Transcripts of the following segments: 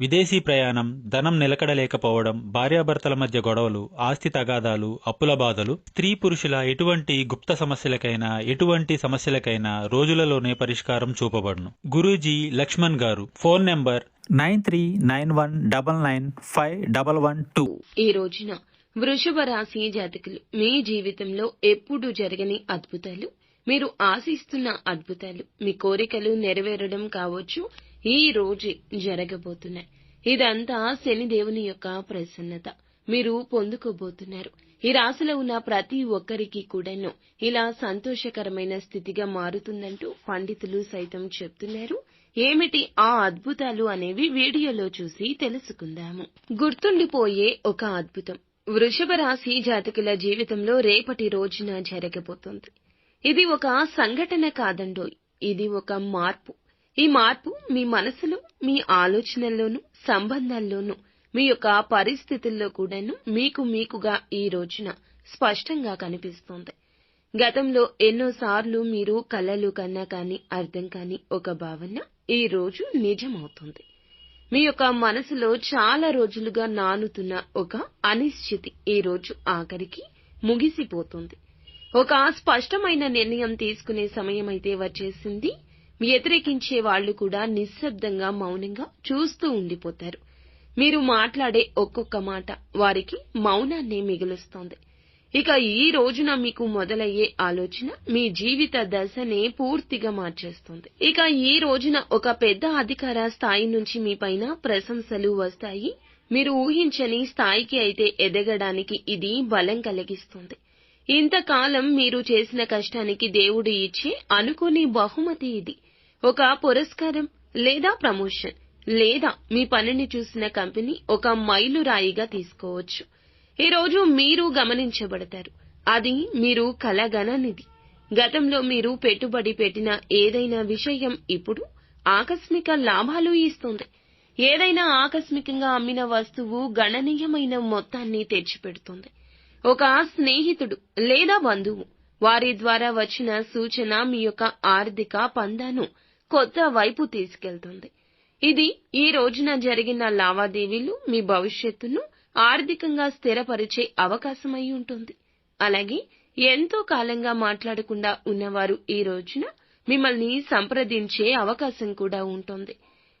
విదేశీ ప్రయాణం ధనం నిలకడలేకపోవడం భార్యాభర్తల మధ్య గొడవలు ఆస్తి తగాదాలు అప్పుల బాధలు స్త్రీ పురుషుల ఎటువంటి గుప్త సమస్యలకైనా ఎటువంటి సమస్యలకైనా రోజులలోనే పరిష్కారం చూపబడును. గురూజీ లక్ష్మణ్ గారు phone number nine three nine one double nine five double one two. ఈ రోజున వృషభ రాశి జాతకులు మీ జీవితంలో ఎప్పుడు జరగని అద్భుతాలు? మీరు ఆశిస్తున్న అద్భుతాలు మీ కోరికలు నెరవేరడం కావచ్చు ఈ రోజే జరగబోతున్నాయి. ఇదంతా శనిదేవుని యొక్క ప్రసన్నత. మీరు పొందుకోబోతున్నారు. ఈ రాశిలో ఉన్న ప్రతి ఒక్కరికి కూడాను ఇలా సంతోషకరమైన స్థితిగా మారుతుందంటూ పండితులు సైతం చెప్తున్నారు. ఏమిటి ఆ అద్భుతాలు అనేవి వీడియోలో చూసి తెలుసుకుందాము. గుర్తుండిపోయే ఒక అద్భుతం. వృషభ రాశి జాతకుల జీవితంలో రేపటి రోజున జరగబోతోంది. ఇది ఒక సంఘటన కాదండోయ్. ఇది ఒక మార్పు. ఈ మార్పు మీ మనసులో మీ ఆలోచనల్లోనూ సంబంధాల్లోనూ మీ యొక్క పరిస్థితుల్లో కూడాను మీకు మీకుగా ఈ రోజున స్పష్టంగా కనిపిస్తోంది. గతంలో ఎన్నోసార్లు మీరు కలలు కన్నా కాని అర్థం కాని ఒక భావన ఈ రోజు నిజమవుతుంది. మీ యొక్క మనసులో చాలా రోజులుగా నానుతున్న ఒక అనిశ్చితి ఈ రోజు ఆఖరికి ముగిసిపోతుంది. ఒక స్పష్టమైన నిర్ణయం తీసుకునే సమయం అయితే వచ్చేసింది వ్యతిరేకించే వాళ్ళు కూడా నిశ్శబ్దంగా మౌనంగా చూస్తూ ఉండిపోతారు. మీరు మాట్లాడే ఒక్కొక్క మాట వారికి మౌనాన్ని మిగులుస్తోంది. ఇక ఈ రోజున మీకు మొదలయ్యే ఆలోచన మీ జీవిత దశనే పూర్తిగా మార్చేస్తుంది. ఇక ఈ రోజున ఒక పెద్ద అధికార స్థాయి నుంచి మీ పైన ప్రశంసలు వస్తాయి. మీరు ఊహించని స్థాయికి అయితే ఎదగడానికి ఇది బలం కలిగిస్తుంది. ఇంతకాలం మీరు చేసిన కష్టానికి దేవుడు ఇచ్చే అనుకోని బహుమతి ఇది. ఒక పురస్కారం లేదా ప్రమోషన్ లేదా మీ పనిని చూసిన కంపెనీ ఒక మైలురాయిగా తీసుకోవచ్చు. ఈ రోజు మీరు గమనించబడతారు. అది మీరు కలగననిది. గతంలో మీరు పెట్టుబడి పెట్టిన ఏదైనా విషయం ఇప్పుడు ఆకస్మిక లాభాలు ఇస్తుంది. ఏదైనా ఆకస్మికంగా అమ్మిన వస్తువు గణనీయమైన మొత్తాన్ని తెచ్చిపెడుతుంది. ఒక స్నేహితుడు లేదా బంధువు వారి ద్వారా వచ్చిన సూచన మీ యొక్క ఆర్థిక పందాను కొత్త వైపు తీసుకెళ్తుంది. ఇది ఈ రోజున జరిగిన లావాదేవీలు మీ భవిష్యత్తును ఆర్థికంగా స్థిరపరిచే అవకాశమై ఉంటుంది. అలాగే ఎంతో కాలంగా మాట్లాడకుండా ఉన్నవారు ఈ రోజున మిమ్మల్ని సంప్రదించే అవకాశం కూడా ఉంటుంది.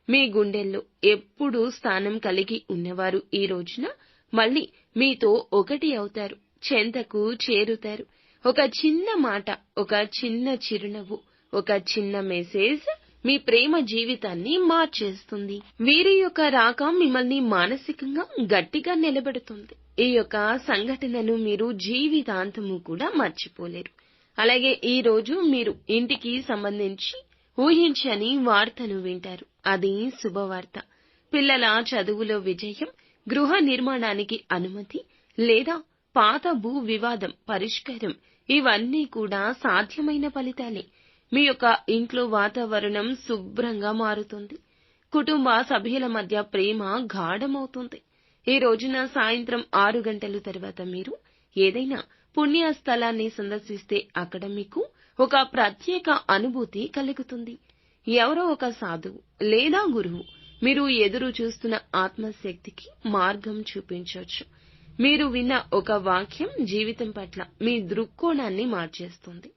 మీ గుండెల్లో ఎప్పుడూ స్థానం కలిగి ఉన్నవారు ఈ రోజున మళ్ళీ మీతో ఒకటి అవుతారు చెంతకు చేరుతారు. ఒక చిన్న మాట ఒక చిన్న చిరునవ్వు ఒక చిన్న మెసేజ్ మీ ప్రేమ జీవితాన్ని మార్చేస్తుంది. వీరి యొక్క రాక మిమ్మల్ని మానసికంగా గట్టిగా నిలబెడుతుంది. ఈ యొక్క సంఘటనను మీరు జీవితాంతము కూడా మర్చిపోలేరు. అలాగే ఈ రోజు మీరు ఇంటికి సంబంధించి ఊహించని వార్తను వింటారు. అది శుభవార్త. పిల్లల చదువులో విజయం గృహ నిర్మాణానికి అనుమతి లేదా పాత భూ వివాదం పరిష్కారం ఇవన్నీ కూడా సాధ్యమైన ఫలితాలే. మీ యొక్క ఇంట్లో వాతావరణం శుభ్రంగా మారుతుంది. కుటుంబ సభ్యుల మధ్య ప్రేమ గాఢమవుతుంది. ఈ రోజున సాయంత్రం ఆరు గంటల తర్వాత మీరు ఏదైనా పుణ్య స్థలాన్ని సందర్శిస్తే అక్కడ మీకు ఒక ప్రత్యేక అనుభూతి కలుగుతుంది. ఎవరో ఒక సాధువు లేదా గురువు మీరు ఎదురు చూస్తున్న ఆత్మశక్తికి మార్గం చూపించవచ్చు. మీరు విన్న ఒక వాక్యం జీవితం పట్ల మీ దృక్కోణాన్ని మార్చేస్తుంది.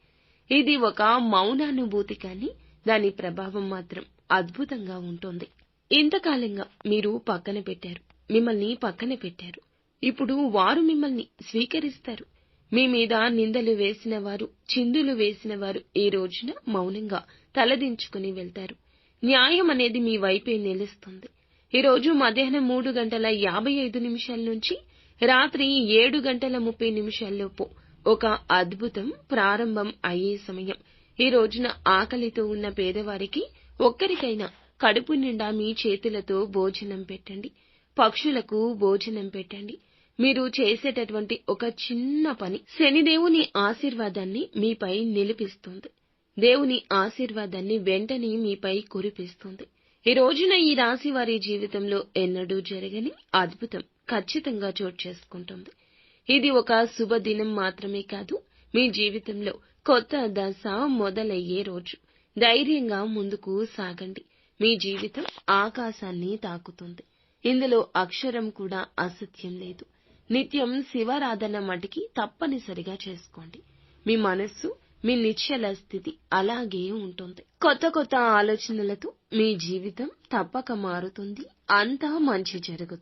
ఇది ఒక మౌనానుభూతి కానీ దాని ప్రభావం మాత్రం అద్భుతంగా ఉంటుంది. ఇంతకాలంగా మీరు పక్కన పెట్టారు మిమ్మల్ని పక్కన పెట్టారు. ఇప్పుడు వారు మిమ్మల్ని స్వీకరిస్తారు. మీ మీద నిందలు వేసిన వారు చిందులు వేసిన వారు ఈ రోజున మౌనంగా తలదించుకుని వెళ్తారు. న్యాయం అనేది మీ వైపే నిలుస్తుంది. ఈరోజు మధ్యాహ్నం మూడు గంటల యాభై ఐదు నిమిషాల నుంచి రాత్రి ఏడు గంటల ముప్పై నిమిషాల్లోపు ఒక అద్భుతం ప్రారంభం అయ్యే సమయం. ఈ రోజున ఆకలితో ఉన్న పేదవారికి ఒక్కరికైనా కడుపు నిండా మీ చేతులతో భోజనం పెట్టండి. పక్షులకు భోజనం పెట్టండి. మీరు చేసేటటువంటి ఒక చిన్న పని శనిదేవుని ఆశీర్వాదాన్ని మీపై నిలిపిస్తుంది. దేవుని ఆశీర్వాదాన్ని వెంటనే మీపై కురిపిస్తుంది. ఈ రోజున ఈ రాశి వారి జీవితంలో ఎన్నడూ జరగని అద్భుతం ఖచ్చితంగా చోటు చేసుకుంటుంది. ఇది ఒక శుభదినం మాత్రమే కాదు మీ జీవితంలో కొత్త దశ మొదలయ్యే రోజు. ధైర్యంగా ముందుకు సాగండి. మీ జీవితం ఆకాశాన్ని తాకుతుంది. ఇందులో అక్షరం కూడా అసత్యం లేదు. నిత్యం శివారాధన మటికి తప్పనిసరిగా చేసుకోండి. మీ మనస్సు మీ నిశ్చల స్థితి అలాగే ఉంటుంది. కొత్త కొత్త ఆలోచనలతో మీ జీవితం తప్పక మారుతుంది. అంతా మంచి జరుగుతుంది.